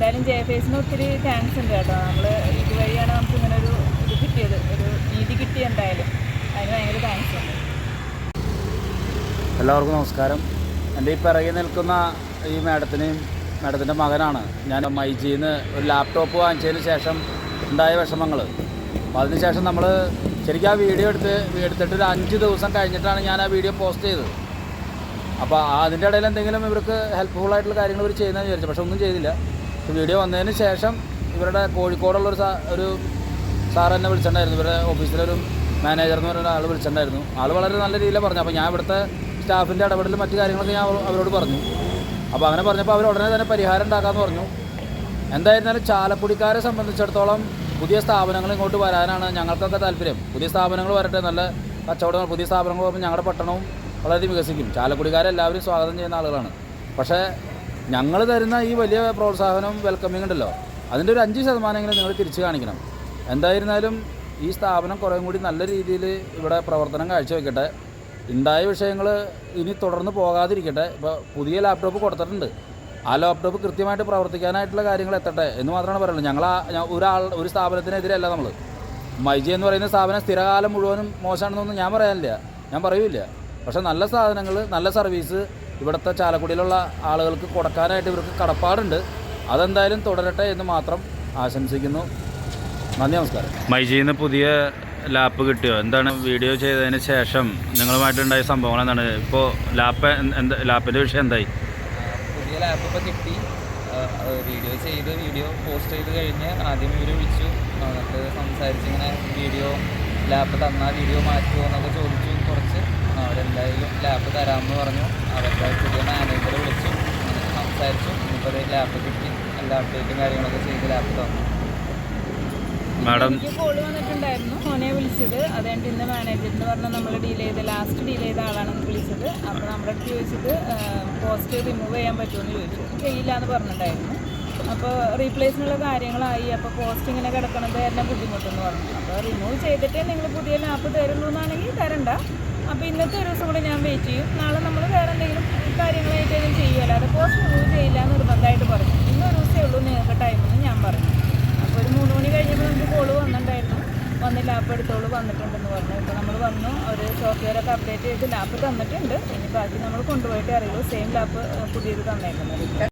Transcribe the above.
എന്തായാലും ജെ ഫേസിന് ഒത്തിരി താങ്ക്സ് ഉണ്ട് കേട്ടോ. നമ്മൾ ഇതുവഴിയാണ് നമുക്ക് ഇങ്ങനെ ഒരു ഇത് കിട്ടിയത്. ഒരു നീതി കിട്ടി എന്തായാലും. അതിന് ഭയങ്കര താങ്ക്സ് ഉണ്ട്. എല്ലാവർക്കും നമസ്കാരം. എന്റെ ഈ പിറകിൽ നിൽക്കുന്ന ഈ മാഡത്തിനെയും മാഡത്തിന്റെ മകനാണ്. ഞാൻ മൈജിയിൽ നിന്ന് ഒരു ലാപ്ടോപ്പ് വാങ്ങിച്ചതിന് ശേഷം ഉണ്ടായ വിഷമങ്ങൾ അപ്പോൾ അതിനുശേഷം നമ്മൾ ശരിക്കും ആ വീഡിയോ എടുത്ത് എടുത്തിട്ട് ഒരു അഞ്ച് ദിവസം കഴിഞ്ഞിട്ടാണ് ഞാൻ ആ വീഡിയോ പോസ്റ്റ് ചെയ്തത്. അപ്പോൾ അതിന്റെ ഇടയിൽ എന്തെങ്കിലും ഇവർക്ക് ഹെൽപ്ഫുൾ ആയിട്ടുള്ള കാര്യങ്ങൾ ഇവർ ചെയ്യുന്നതെന്ന് വിചാരിച്ചു. പക്ഷെ ഒന്നും ചെയ്തില്ല. വീഡിയോ വന്നതിന് ശേഷം ഇവരുടെ കോഴിക്കോടുള്ള ഒരു ഒരു സാർ എന്നെ വിളിച്ചിട്ടുണ്ടായിരുന്നു. ഇവരുടെ ഓഫീസിലൊരു മാനേജർ എന്ന് പറയുന്ന ആൾ വിളിച്ചിട്ടുണ്ടായിരുന്നു. ആൾ വളരെ നല്ല രീതിയിൽ പറഞ്ഞു അപ്പോൾ ഞാൻ ഇവിടുത്തെ സ്റ്റാഫിന്റെ ഇടപെടലും മറ്റു കാര്യങ്ങളൊക്കെ ഞാൻ അവരോട് പറഞ്ഞു. അപ്പോൾ അങ്ങനെ പറഞ്ഞപ്പോൾ അവർ ഉടനെ തന്നെ പരിഹാരം ഉണ്ടാക്കാമെന്ന് പറഞ്ഞു. എന്തായിരുന്നാലും ചാലക്കുടിക്കാരെ സംബന്ധിച്ചിടത്തോളം പുതിയ സ്ഥാപനങ്ങൾ ഇങ്ങോട്ട് വരാനാണ് ഞങ്ങൾക്കൊക്കെ താല്പര്യം. പുതിയ സ്ഥാപനങ്ങൾ വരട്ടെ നല്ല കച്ചവടങ്ങൾ പുതിയ സ്ഥാപനങ്ങൾ വരുമ്പോൾ ഞങ്ങളുടെ പട്ടണവും വളരെ വികസിക്കും. ചാലക്കുടിക്കാരെല്ലാവരും സ്വാഗതം ചെയ്യുന്ന ആളുകളാണ്. പക്ഷേ ഞങ്ങൾ തരുന്ന ഈ വലിയ പ്രോത്സാഹനം വെൽക്കമിങ് ഉണ്ടല്ലോ. അതിന്റെ ഒരു അഞ്ച് ശതമാനമെങ്കിലും നിങ്ങൾ തിരിച്ചു കാണിക്കണം. എന്തായിരുന്നാലും ഈ സ്ഥാപനം കുറേ കൂടി നല്ല രീതിയിൽ ഇവിടെ പ്രവർത്തനം കാഴ്ചവെക്കട്ടെ. ഉണ്ടായ വിഷയങ്ങൾ ഇനി തുടർന്ന് പോകാതിരിക്കട്ടെ. ഇപ്പോൾ പുതിയ ലാപ്ടോപ്പ് കൊടുത്തിട്ടുണ്ട്. ആ ലാപ്ടോപ്പ് കൃത്യമായിട്ട് പ്രവർത്തിക്കാനായിട്ടുള്ള കാര്യങ്ങൾ എത്തട്ടെ എന്ന് മാത്രമാണ് പറയുന്നത്. ഞങ്ങൾ ഒരാൾ ഒരു സ്ഥാപനത്തിനെതിരല്ല നമ്മൾ മൈജി എന്ന് പറയുന്ന സ്ഥാപനം സ്ഥിരകാലം മുഴുവനും മോശമാണെന്നൊന്നും ഞാൻ പറയാനില്ല. ഞാൻ പറയൂല പക്ഷേ നല്ല സാധനങ്ങൾ നല്ല സർവീസ് ഇവിടുത്തെ ചാലക്കുടിയിലുള്ള ആളുകൾക്ക് കൊടുക്കാനായിട്ട് ഇവർക്ക് കടപ്പാടുണ്ട്. അതെന്തായാലും തുടരട്ടെ എന്ന് മാത്രം ആശംസിക്കുന്നു. നന്ദി നമസ്കാരം. മൈജിയിൽ നിന്ന് പുതിയ ലാപ്പ് കിട്ടിയോ? എന്താണ് വീഡിയോ ചെയ്തതിന് ശേഷം നിങ്ങളുമായിട്ടുണ്ടായ സംഭവങ്ങൾ എന്താണ്? ഇപ്പോൾ ലാപ്പ് എന്താ ലാപ്പിന്റെ വിഷയം എന്തായി? പുതിയ ലാപ്പ് ഇപ്പോൾ കിട്ടി. വീഡിയോ ചെയ്ത് വീഡിയോ പോസ്റ്റ് ചെയ്ത് കഴിഞ്ഞ് ആദ്യം ഇവർ വിളിച്ചു. എന്നിട്ട് സംസാരിച്ച് ഇങ്ങനെ വീഡിയോ ലാപ്പ് തന്നാൽ വീഡിയോ മാറ്റുമോ എന്നൊക്കെ ചോദിച്ചു കുറച്ച്. അവരെന്തായാലും ലാപ്പ് തരാമെന്ന് പറഞ്ഞു. അവരുടെ പുതിയ മാനേജറെ വിളിച്ചു. സംസാരിച്ചു. ഇപ്പോൾ ലാപ്പ് കിട്ടി. എല്ലാ അപ്ഡേറ്റും കാര്യങ്ങളൊക്കെ ചെയ്ത് ലാപ്പ് തന്നു മാഡം എനിക്ക് കോൾ വന്നിട്ടുണ്ടായിരുന്നു. മോനെ വിളിച്ചത്. അതുകൊണ്ട് ഇന്ന് മാനേജർ എന്ന് പറഞ്ഞാൽ നമ്മൾ ഡീൽ ചെയ്ത ലാസ്റ്റ് ഡീൽ ചെയ്ത ആളാണ് വിളിച്ചത്. അപ്പോൾ നമ്മുടെ അടുത്ത് ചോദിച്ചത് പോസ്റ്റ് റിമൂവ് ചെയ്യാൻ പറ്റുമെന്ന് ചോദിച്ചു. ചെയ്യില്ല എന്ന് പറഞ്ഞിട്ടുണ്ടായിരുന്നു. അപ്പോൾ റീപ്ലേസിനുള്ള കാര്യങ്ങളായി. അപ്പോൾ പോസ്റ്റ് ഇങ്ങനെ കിടക്കണത് തന്നെ ബുദ്ധിമുട്ടെന്ന് പറഞ്ഞു. അപ്പോൾ റിമൂവ് ചെയ്തിട്ടേ നിങ്ങൾ പുതിയ ലാപ്പ് തരുള്ളൂ എന്നാണെങ്കിൽ തരണ്ട. അപ്പോൾ ഇന്നത്തെ ഒരു ദിവസം കൂടെ ഞാൻ വെയിറ്റ് ചെയ്യും. നാളെ നമ്മൾ വേറെ എന്തെങ്കിലും കാര്യങ്ങളായിട്ട് ചെയ്യുമല്ലോ അത് പോസ്റ്റ് മൂവ് ചെയ്യില്ല എന്ന് നിർബന്ധമായിട്ട് പറഞ്ഞു ഇന്നൊരു ദിവസമേ ഉള്ളൂ നിങ്ങൾക്ക് ടൈമെന്ന് ഞാൻ പറഞ്ഞു അപ്പോൾ ഒരു മൂന്ന് മണി കഴിഞ്ഞപ്പോൾ നമുക്ക് കോൾ വന്നിട്ടുണ്ടായിരുന്നു. വന്ന് ലാപ്പ് എടുത്തോളൂ വന്നിട്ടുണ്ടെന്ന് പറഞ്ഞു. ഇപ്പോൾ നമ്മൾ വന്നു. ഒരു സോഫ്റ്റ്വെയർ ഒക്കെ അപ്ഡേറ്റ് ചെയ്ത് ലാപ്പ് തന്നിട്ടുണ്ട്. ഇനി ബാക്കി നമ്മൾ കൊണ്ടുപോയിട്ടേ അറിയുള്ളൂ. സെയിം ലാപ്പ് പുതിയത് തന്നേക്കുന്നത്.